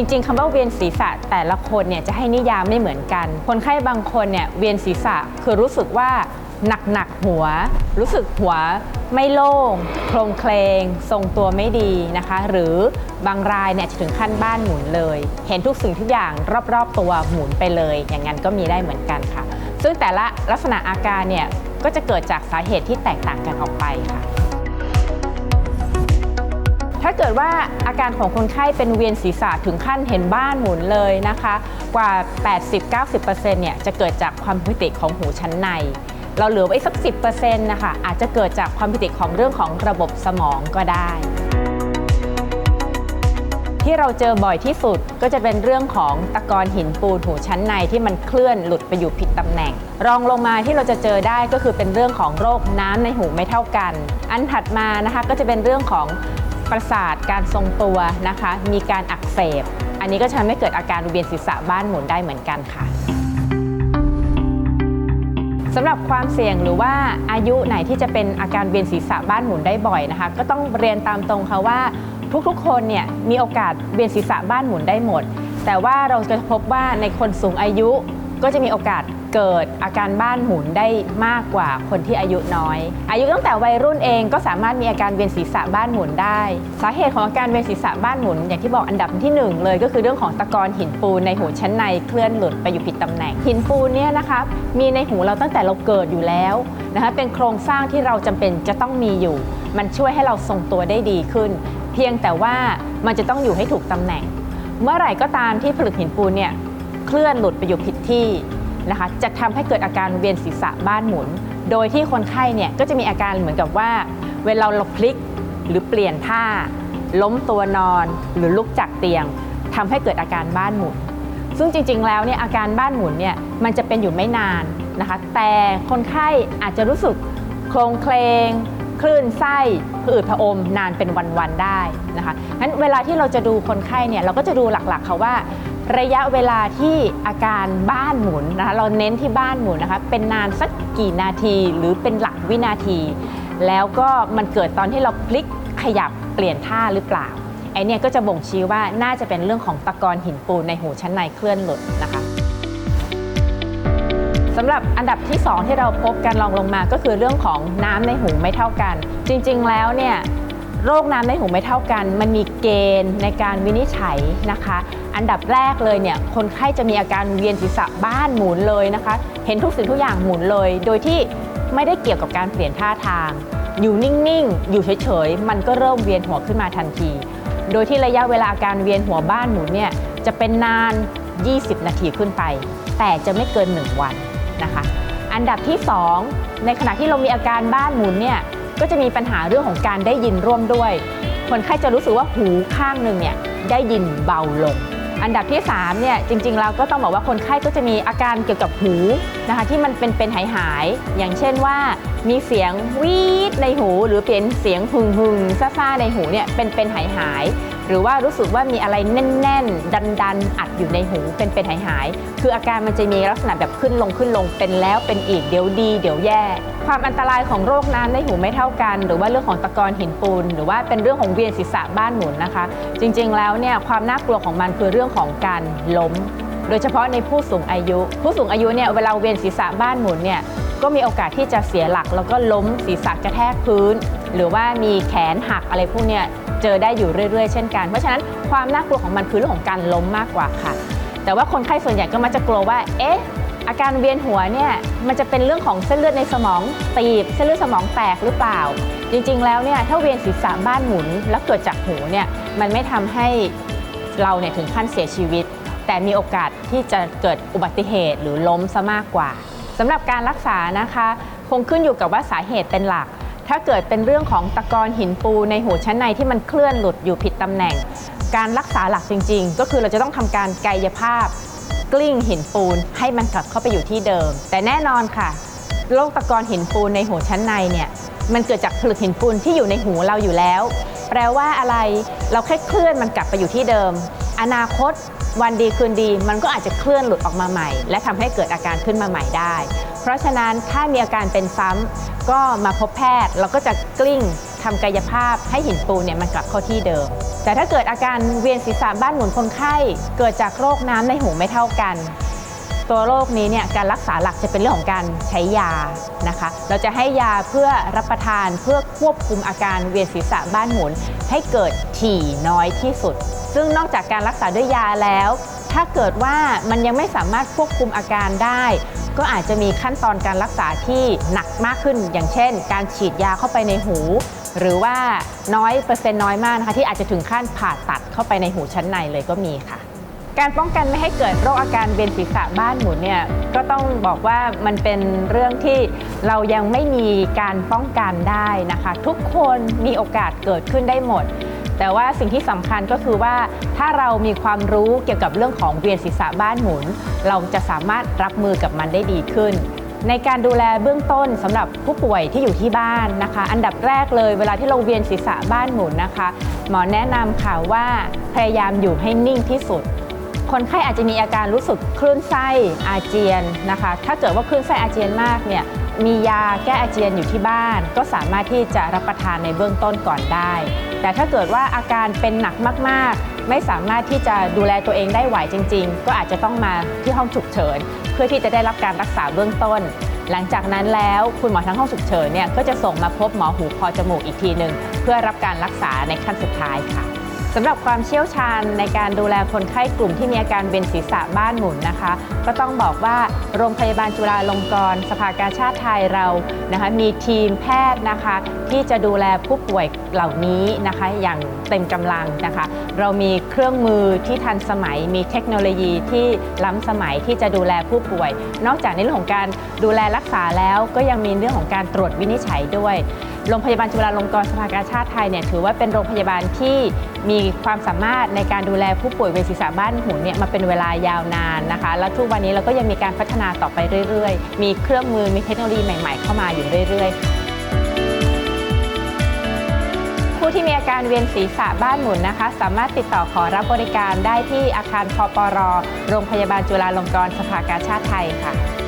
จริง ๆคำว่าเวียนศีรษะแต่ละคนเนี่ยจะให้นิยามไม่เหมือนกัน คนไข้บางคนเนี่ยเวียนศีรษะคือรู้สึกว่าหนักหนักๆหัว รู้สึกหัวไม่โล่งโครงเคลง ทรงตัวไม่ดีนะคะ หรือบางรายเนี่ยจะถึงขั้นบ้านหมุนเลย เห็นทุกสิ่งทุกอย่างรอบๆตัวหมุนไปเลย อย่างนั้นก็มีได้เหมือนกันค่ะ ซึ่งแต่ละลักษณะอาการเนี่ยก็จะเกิดจากสาเหตุที่แตกต่างกันออกไปค่ะ ถ้าเกิดว่าอาการของคนไข้เป็นเวียนศีรษะถึงขั้นเห็นบ้านหมุนเลยนะคะ กว่า 80-90%เนี่ยจะเกิดจากความผิดปกติของหูชั้นใน เราเหลือไว้สัก 10%นะคะอาจจะเกิดจากความผิดปกติของเรื่องของระบบสมองก็ได้ ที่เราเจอบ่อยที่สุดก็จะเป็นเรื่องของตะกอนหินปูนหูชั้นในที่มันเคลื่อนหลุดไปอยู่ผิดตำแหน่ง รองลงมาที่เราจะเจอได้ก็คือเป็นเรื่องของโรคน้ำในหูไม่เท่ากัน อันถัดมานะคะก็จะเป็นเรื่องของ ประสาทการทรงตัวนะคะ มีการอักเสบ อันนี้ก็จะทำให้เกิดอาการเวียนศีรษะบ้านหมุนได้เหมือนกันค่ะสำหรับความเสี่ยงหรือว่าอายุไหนที่จะเป็นอาการเวียนศีรษะบ้านหมุนได้บ่อยนะคะ ก็ต้องเรียนตามตรงค่ะว่าทุกๆ คนเนี่ยมีโอกาสเวียนศีรษะบ้านหมุนได้หมด แต่ว่าเราจะพบว่าในคนสูงอายุก็จะมีโอกาส เกิดอาการบ้านหมุนได้มากกว่าคนที่อายุน้อย อายุตั้งแต่วัยรุ่นเองก็สามารถมีอาการเวียนศีรษะบ้านหมุนได้ สาเหตุของอาการเวียนศีรษะบ้านหมุน อย่างที่บอกอันดับที่หนึ่งเลยก็คือเรื่องของตะกอนหินปูนในหูชั้นในเคลื่อนหลุดไปอยู่ผิดตำแหน่ง หินปูนเนี่ยนะคะมีในหูเราตั้งแต่เราเกิดอยู่แล้วนะคะเป็นโครงสร้างที่เราจำเป็นจะต้องมีอยู่ มันช่วยให้เราทรงตัวได้ดีขึ้น เพียงแต่ว่ามันจะต้องอยู่ให้ถูกตำแหน่ง เมื่อไหร่ก็ตามที่ผลึกหินปูนเนี่ยเคลื่อนหลุดไปอยู่ผิดที่ นะคะจะทำให้เกิดอาการเวียนศีรษะบ้านหมุน โดยที่คนไข้เนี่ยก็จะมีอาการเหมือนกับว่า เวลาเราพลิกหรือเปลี่ยนท่า ล้มตัวนอนหรือลุกจากเตียงทำให้เกิดอาการบ้านหมุน ซึ่งจริง ๆ แล้วเนี่ยอาการบ้านหมุนเนี่ยมันจะเป็นอยู่ไม่นานนะคะ แต่คนไข้อาจจะรู้สึกโครงเคลงคลื่นไส้ผืดผะอมนานเป็นวันๆได้นะคะงั้นเวลาที่เราจะดูคนไข้เนี่ยเราก็จะดูหลักๆค่ะว่า ระยะเวลาที่อาการบ้านหมุนนะคะเราเน้นที่บ้านหมุนนะคะเป็นนานสักกี่นาทีหรือเป็นหลักวินาที แล้วก็มันเกิดตอนที่เราพลิกขยับเปลี่ยนท่าหรือเปล่าไอเนี่ยก็จะบ่งชี้ว่าน่าจะเป็นเรื่องของตะกอนหินปูนในหูชั้นในเคลื่อนหลุดนะคะสำหรับอันดับที่ 2 ที่เราพบกันรองลงมาก็คือเรื่องของน้ำในหูไม่เท่ากัน จริงๆแล้วเนี่ย โรคน้ำในหูไม่เท่ากัน มันมีเกณฑ์ในการวินิจฉัยนะคะ อันดับแรกเลยเนี่ยคนไข้จะมีอาการเวียนศีรษะบ้านหมุนเลยนะคะ เห็นทุกสิ่งทุกอย่างหมุนเลย โดยที่ไม่ได้เกี่ยวกับการเปลี่ยนท่าทาง อยู่นิ่งๆ อยู่เฉยๆ มันก็เริ่มเวียนหัวขึ้นมาทันที โดยที่ระยะเวลาการเวียนหัวบ้านหมุนเนี่ยจะเป็นนาน 20 นาทีขึ้นไป แต่จะไม่เกิน 1 วันนะคะ อันดับที่ 2 ในขณะที่เรามีอาการบ้านหมุนเนี่ย ก็จะมีปัญหาเรื่องของการได้ยินร่วมด้วย คนไข้จะรู้สึกว่าหูข้างหนึ่งเนี่ยได้ยินเบาลง อันดับที่3เนี่ยจริงๆเราก็ต้องบอกว่าคนไข้ก็จะมีอาการเกี่ยวกับหูนะคะที่มันเป็นเป็นหายหาย อย่างเช่นว่ามีเสียงวีดในหู หรือเป็นเสียงหึงหึงๆซ่าๆในหูเนี่ยเป็นเป็นหายหาย หรือว่ารู้สึกว่ามีอะไรแน่น ๆ ดัน ๆ อัดอยู่ในหูเป็นเป็นหายหายๆคืออาการมันจะมีลักษณะแบบขึ้นลงขึ้นลงเป็นแล้วเป็นอีกเดี๋ยวดี เดี๋ยวแย่ ความอันตรายของโรคน้ำในหูไม่เท่ากัน หรือว่าเรื่องของตะกอนหินปูน หรือว่าเป็นเรื่องของเวียนศีรษะบ้านหมุนนะคะ จริงๆแล้วเนี่ยความน่ากลัวของมันคือเรื่องของการล้ม โดยเฉพาะในผู้สูงอายุ ผู้สูงอายุเนี่ยเวลาเวียนศีรษะบ้านหมุนเนี่ยก็มีโอกาสที่จะเสียหลัก แล้วก็ล้มศีรษะกระแทกพื้น หรือว่ามีแขนหักอะไรพวกเนี้ย เจอได้อยู่เรื่อยๆ เช่นกัน เพราะฉะนั้นความน่ากลัวของมันคือเรื่องของการล้มมากกว่าค่ะ แต่ว่าคนไข้ส่วนใหญ่ก็มักจะกลัวว่า เอ๊ะ อาการเวียนหัวเนี่ย มันจะเป็นเรื่องของเส้นเลือดในสมองตีบ เส้นเลือดสมองแตกหรือเปล่า จริงๆ แล้วเนี่ย ถ้าเวียนศีรษะบ้านหมุน แล้วเกิดจากหูเนี่ย มันไม่ทำให้เราเนี่ยถึงขั้นเสียชีวิต แต่มีโอกาสที่จะเกิดอุบัติเหตุหรือล้มซะมากกว่าสำหรับการรักษานะคะ คงขึ้นอยู่กับว่าสาเหตุเป็นหลัก ถ้าเกิดเป็นเรื่องของตะกอนหินปูในหูชั้นในที่มันเคลื่อนหลุดอยู่ผิดตำแหน่ง การรักษาหลักจริง ๆ ก็คือเราจะต้องทำการกายภาพ กลิ้งหินปูนให้มันกลับเข้าไปอยู่ที่เดิม แต่แน่นอนค่ะโรคตะกอนหินปูนในหูชั้นในเนี่ยมันเกิดจากผลึกหินปูนที่อยู่ในหูเราอยู่แล้ว แปลว่าอะไรเราแค่เคลื่อนมันกลับไปอยู่ที่เดิม อนาคตวันดีคืนดี มันก็อาจจะเคลื่อนหลุดออกมาใหม่ และทำให้เกิดอาการขึ้นมาใหม่ได้ เพราะฉะนั้นถ้ามีอาการเป็นซ้ำก็มาพบแพทย์เราก็จะกลิ้งทำกายภาพให้หินปูนเนี่ยมันกลับเข้าที่เดิม แต่ถ้าเกิดอาการเวียนศีรษะบ้านหมุนคนไข้เกิดจากโรคน้ำในหูไม่เท่ากัน ตัวโรคนี้เนี่ยการรักษาหลักจะเป็นเรื่องของการใช้ยานะคะ เราจะให้ยาเพื่อรับประทานเพื่อควบคุมอาการเวียนศีรษะบ้านหมุนให้เกิดถี่น้อยที่สุด ซึ่งนอกจากการรักษาด้วยยาแล้ว ถ้าเกิดว่ามันยังไม่สามารถควบคุมอาการได้ ก็อาจจะมีขั้นตอนการรักษาที่หนักมากขึ้น อย่างเช่น การฉีดยาเข้าไปในหู หรือว่าน้อยเปอร์เซ็นต์น้อยมากนะคะที่อาจจะถึงขั้นผ่าตัดเข้าไปในหูชั้นในเลยก็มีค่ะการป้องกันไม่ให้เกิดโรคอาการเวียนศีรษะบ้านหมุนเนี่ยก็ต้องบอกว่ามันเป็นเรื่องที่เรายังไม่มีการป้องกันได้นะคะ ทุกคนมีโอกาสเกิดขึ้นได้หมด แต่ว่าสิ่งที่สำคัญก็คือว่าถ้าเรามีความรู้เกี่ยวกับเรื่องของเวียนศีรษะบ้านหมุน เราจะสามารถรับมือกับมันได้ดีขึ้นในการดูแลเบื้องต้นสำหรับผู้ป่วยที่อยู่ที่บ้านนะคะ อันดับแรกเลยเวลาที่เราเวียนศีรษะบ้านหมุนนะคะ หมอแนะนำค่ะว่าพยายามอยู่ให้นิ่งที่สุด คนไข้อาจจะมีอาการรู้สึกคลื่นไส้อาเจียนนะคะ ถ้าเกิดว่าคลื่นไส้อาเจียนมากเนี่ย มียาแก้อาเจียนอยู่ที่บ้าน ก็สามารถที่จะรับประทานในเบื้องต้นก่อนได้ แต่ถ้าเกิดว่าอาการเป็นหนักมากๆ ไม่สามารถที่จะดูแลตัวเองได้ไหวจริง ๆ ก็อาจจะต้องมาที่ห้องฉุกเฉิน เพื่อที่จะได้รับการรักษาเบื้องต้น หลังจากนั้นแล้วคุณหมอทั้งห้องฉุกเฉินเนี่ยก็จะส่งมาพบหมอหูคอจมูกอีกทีหนึ่งเพื่อรับการรักษาในขั้นสุดท้ายค่ะ สำหรับความเชี่ยวชาญในการดูแลคนไข้กลุ่มที่มีอาการเวียนศีรษะบ้านหมุนนะคะ ก็ต้องบอกว่าโรงพยาบาลจุฬาลงกรณ์สภากาชาติไทยเรานะคะมีทีมแพทย์นะคะ ที่จะดูแลผู้ป่วยเหล่านี้นะคะ อย่างเต็มกำลังนะคะ เรามีเครื่องมือที่ทันสมัย มีเทคโนโลยีที่ล้ำสมัยที่จะดูแลผู้ป่วย นอกจากในเรื่องของการดูแลรักษาแล้วก็ยังมีเรื่องของการตรวจวินิจฉัยด้วยโรงพยาบาลจุฬาลงกรณ์สภากาชาติไทยเนี่ยถือว่าเป็นโรงพยาบาลที่มีความสามารถในการดูแลผู้ป่วยเวชศีรษะบ้านหมุนเนี่ยมาเป็นเวลายาวนานนะคะ แล้วทุกวันนี้เราก็ยังมีการพัฒนาต่อไปเรื่อย ๆ มีเครื่องมือมีเทคโนโลยีใหม่ๆ เข้ามาอยู่เรื่อย ๆผู้ที่มีอาการเวียนศีรษะบ้านหมุนนะคะ สามารถติดต่อขอรับบริการได้ที่อาคารพปร โรงพยาบาลจุฬาลงกรณ์สภากาชาติไทยค่ะ